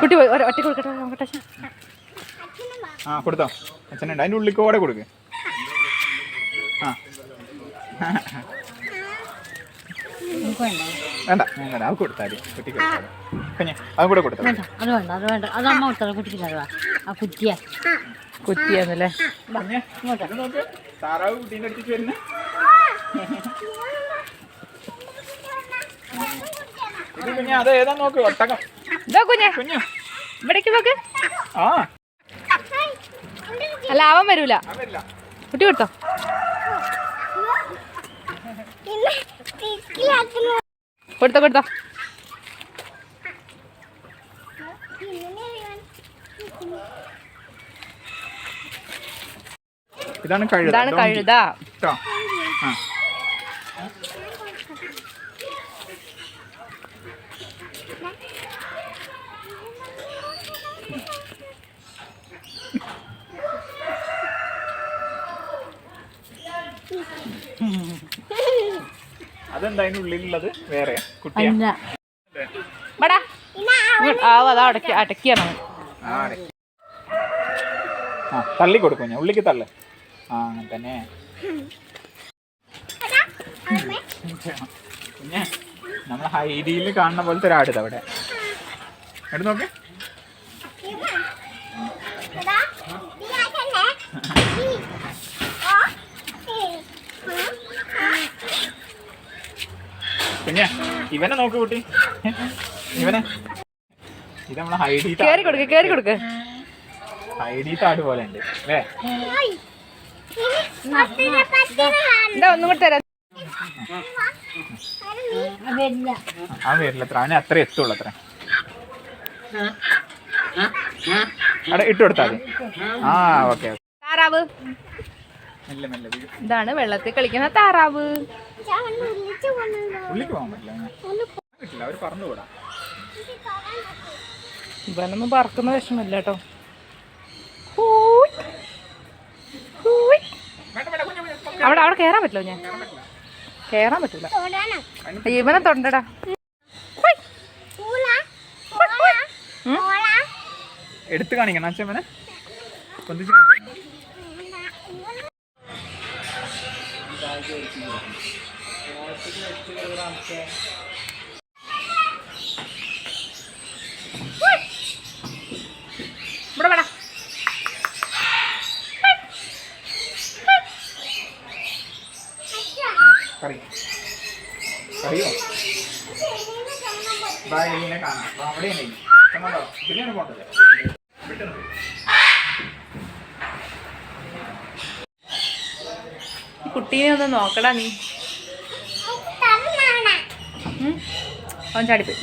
കുട്ടി പോയി ഒറ്റ കൊടുക്കട്ടെ നോക്കട്ടെ ആ കൊടുത്തോ. അച്ഛനുണ്ട്. അതിന്റെ ഉള്ളിൽ കൂടെ കൊടുക്ക്. ആ. വേണ്ട ഞാൻ വേണ്ട അത് കൊടുത്താൽ മതി. കുട്ടിക്ക് കൊടുത്താൽ കുഞ്ഞെ അതും കൂടെ കൊടുത്താൽ വേണ്ട അത് വേണ്ട അത് വേണ്ട. അത് അമ്മ കൊടുത്തത് കുട്ടിക്ക് തരുവാ. ആ കുറ്റിയ കുത്തിയാന്നല്ലേ കുഞ്ഞെ ഇത് നോക്ക്. താറാവ് കുട്ടീന്റെ അടുത്തേക്ക് വരുന്നേ. ഇത് കുഞ്ഞെ അത് ഏതാ നോക്ക് ഒട്ടകം. ഇതാ കുഞ്ഞ. ഇവിടേക്ക് നോക്ക് ആ. അല്ല അവൻ വരൂല. കുട്ടി കൊടുത്തോ. കൊടുത്തോ കൊടുത്തോ. ഇതാണ് കഴുത. ഇതാണ്. കഴുത. ട്ടോ. ആ അതെന്താ അതിന്റെ ഉള്ളിലുള്ളത്? വേറെ അടക്കി അടക്കിയാണ് തള്ളി കൊടുക്കും ഞാൻ. ഉള്ളിക്ക് തള്ളു. ആ അങ്ങനെ തന്നെ. പിന്നെ നമ്മൾ ഹൈഡിയിൽ കാണുന്ന പോലത്തെ ഒരാടിതവിടെ അവിടെ എടുത്ത് നോക്ക്. കുഞ്ഞെ ഇവനെ നോക്ക് കുട്ടി. ഇവനെ. ഇത് നമ്മളെ ഹൈഡി കേറി കൊടുക്ക് കേറി കൊടുക്ക്. ഹൈഡി താട് പോലെ ഉണ്ട് അല്ലേ? എന്താ ഒന്നും കൂടെ തരാം. വരില്ല അത്ര അവനെ അത്ര എത്തുള്ളൂ അത്ര അവിടെ ഇട്ട് കൊടുത്താൽ ആ ഓക്കെ. താറാവ്. ഇതാണ് വെള്ളത്തിൽ കളിക്കുന്ന താറാവ്. ഇവനൊന്നും പറക്കുന്ന വിഷമില്ല കേട്ടോ. അവിടെ അവിടെ കേറാൻ പറ്റില്ല ഞാൻ കേറാൻ പറ്റൂല. ഇവനെ തൊണ്ടടാ. എടുത്ത് കാണിക്കണം അച്ഛൻ പൊന്തിച്ച് കാണിക്കണം. ഇവിടെ വേടാ കറി കറിയോ ബാ എലിനെ കാണാം അവിടെ ഉണ്ട് എലി. കണ്ടോ? കുട്ടീനെ ഒന്ന് നോക്കടാ നീ. അവൻ ചാടിപ്പോയി.